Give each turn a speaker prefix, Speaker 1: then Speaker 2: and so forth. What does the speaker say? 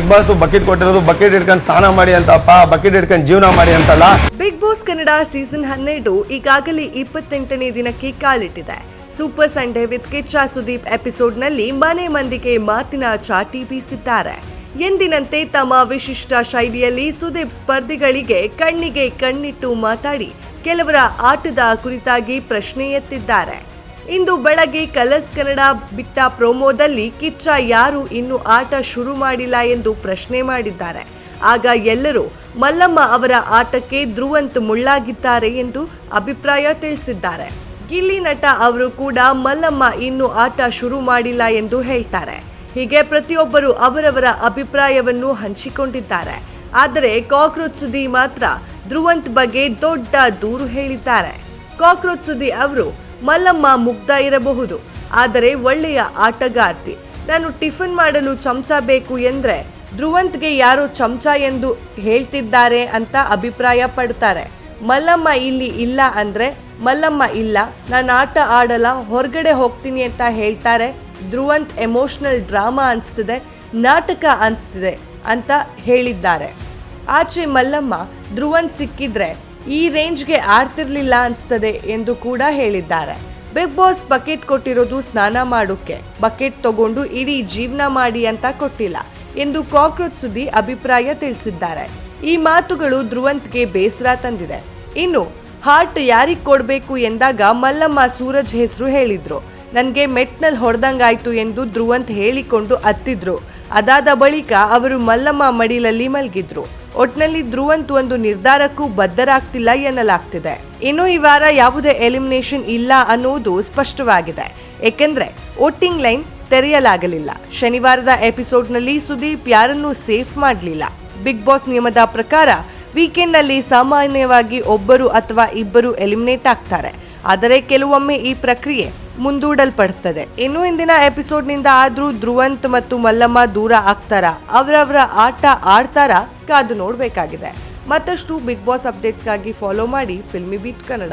Speaker 1: Big boss bucket ಕೊಟ್ಟಿರೋದು bucket ಇಟ್ಕೊಂಡು ಸ್ನಾನ ಮಾಡಿ ಅಂತಪ್ಪ ಬಕೆಟ್ ಇಟ್ಕೊಂಡು ಜೀವನ ಮಾಡಿ ಅಂತಲ್ಲ?
Speaker 2: ಬಿಗ್ ಬಾಸ್ ಕನ್ನಡ ಸೀಸನ್ ಹನ್ನೆರಡು ಈಗಾಗಲೇ ಇಪ್ಪತ್ತೆಂಟನೇ ದಿನಕ್ಕೆ ಕಾಲಿಟ್ಟಿದೆ. Super Sunday with Kichcha Sudeep ಎಪಿಸೋಡ್ನಲ್ಲಿ ಮನೆ ಮಂದಿಗೆ ಮಾತಿನ ಚಾಟಿ ಬೀಸಿದ್ದಾರೆ. ಎಂದಿನಂತೆ ತಮ್ಮ ವಿಶಿಷ್ಟ ಶೈಲಿಯಲ್ಲಿ ಸುದೀಪ್ ಸ್ಪರ್ಧಿಗಳಿಗೆ ಕಣ್ಣಿಗೆ ಕಣ್ಣಿಟ್ಟು ಮಾತಾಡಿ, ಕೆಲವರ ಆಟದ ಕುರಿತಾಗಿ ಪ್ರಶ್ನೆ ಎತ್ತಿದ್ದಾರೆ. ಇಂದು ಬೆಳಗ್ಗೆ ಕಲರ್ಸ್ ಕನ್ನಡ ಬಿಟ್ಟ ಪ್ರೋಮೋದಲ್ಲಿ ಕಿಚ್ಚ ಯಾರು ಇನ್ನೂ ಆಟ ಶುರು ಮಾಡಿಲ್ಲ ಎಂದು ಪ್ರಶ್ನೆ ಮಾಡಿದ್ದಾರೆ. ಆಗ ಎಲ್ಲರೂ ಮಲ್ಲಮ್ಮ ಅವರ ಆಟಕ್ಕೆ ಧ್ರುವಂತ್ ಮುಳ್ಳಾಗಿದ್ದಾರೆ ಎಂದು ಅಭಿಪ್ರಾಯ ತಿಳಿಸಿದ್ದಾರೆ. ಗಿಲ್ಲಿ ನಟ ಅವರು ಕೂಡ ಮಲ್ಲಮ್ಮ ಇನ್ನೂ ಆಟ ಶುರು ಮಾಡಿಲ್ಲ ಎಂದು ಹೇಳ್ತಾರೆ. ಹೀಗೆ ಪ್ರತಿಯೊಬ್ಬರು ಅವರವರ ಅಭಿಪ್ರಾಯವನ್ನು ಹಂಚಿಕೊಂಡಿದ್ದಾರೆ. ಆದರೆ ಕಾಕ್ರೋಚ್ ಸುದ್ದಿ ಮಾತ್ರ ಧ್ರುವಂತ್ ಬಗ್ಗೆ ದೊಡ್ಡ ದೂರು ಹೇಳಿದ್ದಾರೆ. ಕಾಕ್ರೋಚ್ ಸುದ್ದಿ ಅವರು ಮಲ್ಲಮ್ಮ ಮುಗ್ಧ ಇರಬಹುದು. ಆದರೆ ಒಳ್ಳೆಯ ಆಟಗಾರ್ತಿ. ನಾನು ಟಿಫನ್ ಮಾಡಲು ಚಮಚ ಬೇಕು ಎಂದ್ರೆ ಧ್ರುವಂತ್ಗೆ ಯಾರು ಚಮಚ ಎಂದು ಹೇಳ್ತಿದ್ದಾರೆ ಅಂತ ಅಭಿಪ್ರಾಯ ಪಡ್ತಾರೆ ಮಲ್ಲಮ್ಮ ಇಲ್ಲಿ ಇಲ್ಲ ಅಂದ್ರೆ, ಮಲ್ಲಮ್ಮ ಇಲ್ಲ, ನಾನು ಆಟ ಆಡಲ್ಲ, ಹೊರಗಡೆ ಹೋಗ್ತೀನಿ ಅಂತ ಹೇಳ್ತಾರೆ. ಧ್ರುವಂತ್ ಎಮೋಷನಲ್ ಡ್ರಾಮಾ ಅನಿಸ್ತಿದೆ, ನಾಟಕ ಅನಿಸ್ತಿದೆ ಅಂತ ಹೇಳಿದ್ದಾರೆ. ಆಚೆ ಮಲ್ಲಮ್ಮ, ಧ್ರುವಂತ್ ಸಿಕ್ಕಿದ್ರೆ ಈ ರೇಂಜ್ಗೆ ಆಡ್ತಿರ್ಲಿಲ್ಲ ಅನ್ಸ್ತದೆ ಎಂದು ಕೂಡ ಹೇಳಿದ್ದಾರೆ. ಬಿಗ್ ಬಾಸ್ ಬಕೆಟ್ ಕೊಟ್ಟಿರೋದು ಸ್ನಾನ ಮಾಡೋಕ್ಕೆ ಬಕೆಟ್ ತಗೊಂಡು ಇಡೀ ಜೀವನ ಮಾಡಿ ಅಂತ ಕೊಟ್ಟಿಲ್ಲ ಎಂದು ಕಾಕ್ರೋಚ್ ಸುದ್ದಿ ಅಭಿಪ್ರಾಯ ತಿಳಿಸಿದ್ದಾರೆ. ಈ ಮಾತುಗಳು ಧ್ರುವಂತ್ಗೆ ಬೇಸರ ತಂದಿದೆ. ಇನ್ನು, ಹಾರ್ಟ್ ಯಾರಿಗೆ ಕೊಡಬೇಕು ಎಂದಾಗ ಮಲ್ಲಮ್ಮ ಸೂರಜ್ ಹೆಸರು ಹೇಳಿದ್ರು. ನನಗೆ ಮೆಟ್ನಲ್ಲಿ ಹೊಡೆದಂಗಾಯ್ತು ಎಂದು ಧ್ರುವಂತ್ ಹೇಳಿಕೊಂಡು ಅತ್ತಿದ್ರು. ಅದಾದ ಬಳಿಕ ಅವರು ಮಲ್ಲಮ್ಮ ಮಡಿಲಲ್ಲಿ ಮಲಗಿದ್ರು. ಒಟ್ನಲ್ಲಿ ಧ್ರುವಂತ್ ಒಂದು ನಿರ್ಧಾರಕ್ಕೂ ಬದ್ಧರಾಗ್ತಿಲ್ಲ ಎನ್ನಲಾಗ್ತಿದೆ. ಇನ್ನು ಈ ವಾರ ಯಾವುದೇ ಎಲಿಮಿನೇಷನ್ ಇಲ್ಲ ಅನ್ನುವುದು ಸ್ಪಷ್ಟವಾಗಿದೆ. ಏಕೆಂದ್ರೆ ವೋಟಿಂಗ್ ಲೈನ್ ತೆರೆಯಲಾಗಲಿಲ್ಲ. ಶನಿವಾರದ ಎಪಿಸೋಡ್ನಲ್ಲಿ ಸುದೀಪ್ ಯಾರನ್ನೂ ಸೇಫ್ ಮಾಡಲಿಲ್ಲ. ಬಿಗ್ ಬಾಸ್ ನಿಯಮದ ಪ್ರಕಾರ ವೀಕೆಂಡ್ನಲ್ಲಿ ಸಾಮಾನ್ಯವಾಗಿ ಒಬ್ಬರು ಅಥವಾ ಇಬ್ಬರು ಎಲಿಮಿನೇಟ್ ಆಗ್ತಾರೆ. ಆದರೆ ಕೆಲವೊಮ್ಮೆ ಈ ಪ್ರಕ್ರಿಯೆ ಮುಂದೂಡಲ್ಪಡುತ್ತದೆ ಇನ್ನು ಇಂದಿನ ಎಪಿಸೋಡ್ನಿಂದ ಆದರೂ ಧ್ರುವಂತ್ ಮತ್ತು ಮಲ್ಲಮ್ಮ ದೂರ ಆಗ್ತಾರಾ? ಅವರವರ ಆಟ ಆಡ್ತಾರಾ? ಕಾದು ನೋಡಬೇಕಾಗಿದೆ. ಮತ್ತಷ್ಟು ಬಿಗ್ ಬಾಸ್ ಅಪ್ಡೇಟ್ಸ್ಗಾಗಿ ಫಾಲೋ ಮಾಡಿ ಫಿಲ್ಮಿ ಬೀಟ್ ಕನ್ನಡ.